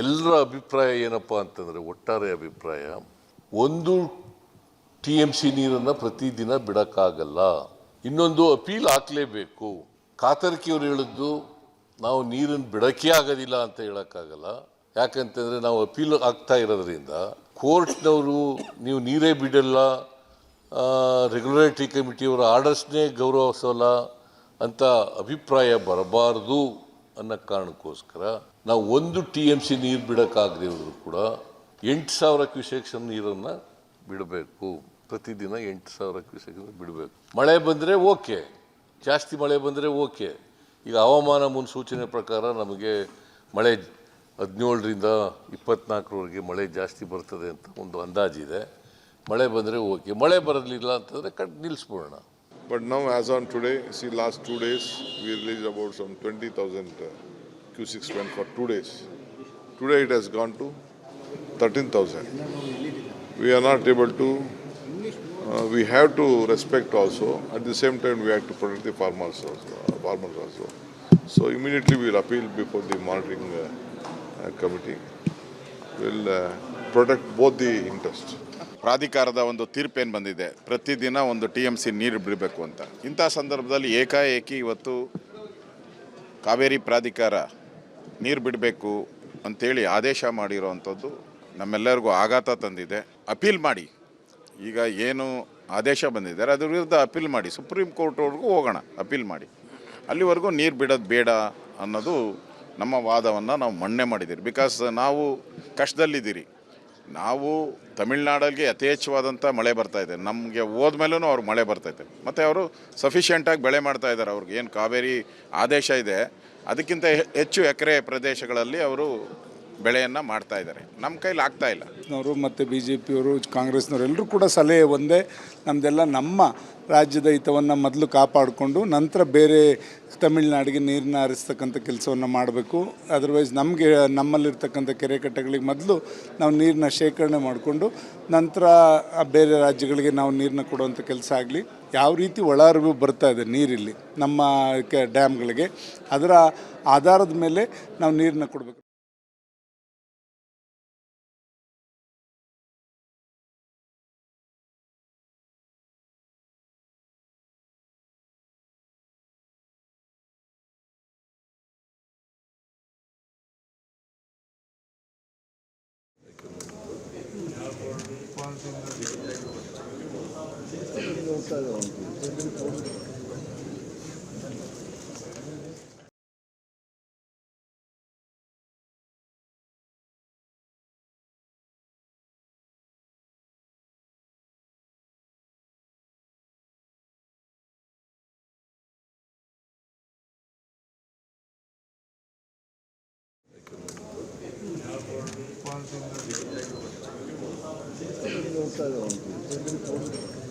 ಎಲ್ಲರ ಅಭಿಪ್ರಾಯ ಏನಪ್ಪ ಅಂತಂದರೆ ಒಟ್ಟಾರೆ ಅಭಿಪ್ರಾಯ, ಒಂದು ಟಿ ಎಂ ಸಿ ನೀರನ್ನು ಪ್ರತಿದಿನ ಬಿಡೋಕ್ಕಾಗಲ್ಲ. ಇನ್ನೊಂದು ಅಪೀಲ್ ಹಾಕಲೇಬೇಕು. ಕಾತರ್ಕಿಯವ್ರು ಹೇಳಿದ್ದು, ನಾವು ನೀರನ್ನು ಬಿಡೋಕ್ಕೆ ಆಗೋದಿಲ್ಲ ಅಂತ ಹೇಳೋಕ್ಕಾಗಲ್ಲ. ಯಾಕಂತಂದರೆ ನಾವು ಅಪೀಲ್ ಆಗ್ತಾ ಇರೋದ್ರಿಂದ ಕೋರ್ಟ್ನವರು ನೀವು ನೀರೇ ಬಿಡಲ್ಲ ರೆಗ್ಯುಲೇಟರಿ ಕಮಿಟಿಯವರ ಆರ್ಡರ್ಸ್ನೇ ಗೌರವಿಸೋಲ್ಲ ಅಂತ ಅಭಿಪ್ರಾಯ ಬರಬಾರ್ದು ಅನ್ನೋ ಕಾರಣಕ್ಕೋಸ್ಕರ ನಾವು ಒಂದು ಟಿ ಎಂ ಸಿ ನೀರು ಬಿಡೋಕ್ಕಾಗದೇ ಇರೋದು ಕೂಡ ಎಂಟು ಸಾವಿರ ಕ್ಯೂಸೆಕ್ಸ್ ನೀರನ್ನು ಬಿಡಬೇಕು. ಪ್ರತಿದಿನ ಎಂಟು ಸಾವಿರ ಕ್ಯೂಸೆಕ್ ಬಿಡಬೇಕು. ಮಳೆ ಬಂದರೆ ಓಕೆ. ಜಾಸ್ತಿ ಮಳೆ ಬಂದರೆ ಓಕೆ. ಈಗ ಹವಾಮಾನ ಮುನ್ಸೂಚನೆ ಪ್ರಕಾರ ನಮಗೆ ಮಳೆ ಹದಿನೇಳರಿಂದ ಇಪ್ಪತ್ನಾಲ್ಕರವರೆಗೆ ಮಳೆ ಜಾಸ್ತಿ ಬರ್ತದೆ ಅಂತ ಒಂದು ಅಂದಾಜಿದೆ. ಮಳೆ ಬಂದರೆ ಓಕೆ. ಮಳೆ ಬರಲಿಲ್ಲ ಅಂತಂದರೆ ಕಟ್ ನಿಲ್ಲಿಸ್ಬಿಡೋಣ But now, as on today, see, last two days, we released about some 20,000 uh, Q6 spent for two days. Today it has gone to 13,000. We are not able to, uh, we have to respect also. At the same time, we have to protect the farmers also. uh, farmers also. So immediately we will appeal before the monitoring uh, uh, committee. We will uh, protect both the interests. ಪ್ರಾಧಿಕಾರದ ಒಂದು ತೀರ್ಪೇನು ಬಂದಿದೆ ಪ್ರತಿದಿನ ಒಂದು T M C ನೀರು ಬಿಡಬೇಕು ಅಂತ ಇಂಥ ಸಂದರ್ಭದಲ್ಲಿ ಏಕಾಏಕಿ ಇವತ್ತು ಕಾವೇರಿ ಪ್ರಾಧಿಕಾರ ನೀರು ಬಿಡಬೇಕು ಅಂತೇಳಿ ಆದೇಶ ಮಾಡಿರುವಂಥದ್ದು ನಮ್ಮೆಲ್ಲರಿಗೂ ಆಘಾತ ತಂದಿದೆ. ಅಪೀಲ್ ಮಾಡಿ. ಈಗ ಏನು ಆದೇಶ ಬಂದಿದ್ದಾರೆ, ಅದ್ರ ವಿರುದ್ಧ ಅಪೀಲ್ ಮಾಡಿ. ಸುಪ್ರೀಂ ಕೋರ್ಟ್ವರೆಗೂ ಹೋಗೋಣ, ಅಪೀಲ್ ಮಾಡಿ. ಅಲ್ಲಿವರೆಗೂ ನೀರು ಬಿಡೋದು ಬೇಡ ಅನ್ನೋದು ನಮ್ಮ ವಾದವನ್ನು ನಾವು ಮಣ್ಣೆ ಮಾಡಿದ್ದೀರಿ. ಬಿಕಾಸ್ ನಾವು ಕಷ್ಟದಲ್ಲಿದ್ದೀರಿ. ನಾವು ತಮಿಳ್ನಾಡಲ್ಲಿ ಯಥೇಚ್ಛವಾದಂಥ ಮಳೆ ಬರ್ತಾ ಇದೆ. ನಮಗೆ ಹೋದ್ಮೇಲೂ ಅವ್ರಿಗೆ ಮಳೆ ಬರ್ತೈತೆ ಮತ್ತು ಅವರು ಸಫಿಷಿಯೆಂಟಾಗಿ ಬೆಳೆ ಮಾಡ್ತಾ ಇದ್ದಾರೆ. ಅವ್ರಿಗೆ ಏನು ಕಾವೇರಿ ಆದೇಶ ಇದೆ. ಅದಕ್ಕಿಂತ ಹೆಚ್ಚು ಎಕರೆ ಪ್ರದೇಶಗಳಲ್ಲಿ ಅವರು ಬೆಳೆಯನ್ನು ಮಾಡ್ತಾ ಇದ್ದಾರೆ. ನಮ್ಮ ಕೈಲಿ ಆಗ್ತಾ ಇಲ್ಲ. ಅವರು ಮತ್ತು ಬಿ ಜೆ ಪಿಯವರು ಕಾಂಗ್ರೆಸ್ನವರು ಎಲ್ಲರೂ ಕೂಡ ಸಲಹೆ ಒಂದೇ. ನಮ್ಮದೆಲ್ಲ ನಮ್ಮ ರಾಜ್ಯದ ಹಿತವನ್ನು ಮೊದಲು ಕಾಪಾಡಿಕೊಂಡು ನಂತರ ಬೇರೆ ತಮಿಳ್ನಾಡಿಗೆ ನೀರನ್ನ ಹರಿಸ್ತಕ್ಕಂಥ ಕೆಲಸವನ್ನು ಮಾಡಬೇಕು. ಅದರ್ವೈಸ್ ನಮಗೆ, ನಮ್ಮಲ್ಲಿರ್ತಕ್ಕಂಥ ಕೆರೆ ಕಟ್ಟೆಗಳಿಗೆ ಮೊದಲು ನಾವು ನೀರನ್ನ ಶೇಖರಣೆ ಮಾಡಿಕೊಂಡು ನಂತರ ಬೇರೆ ರಾಜ್ಯಗಳಿಗೆ ನಾವು ನೀರನ್ನ ಕೊಡುವಂಥ ಕೆಲಸ ಆಗಲಿ. ಯಾವ ರೀತಿ ಒಳಹರಿವು ಬರ್ತಾ ಇದೆ ನೀರಿಲ್ಲಿ ನಮ್ಮ ಡ್ಯಾಮ್ಗಳಿಗೆ. ಅದರ ಆಧಾರದ ಮೇಲೆ ನಾವು ನೀರನ್ನ ಕೊಡಬೇಕು. 完心的。关心的。本当に。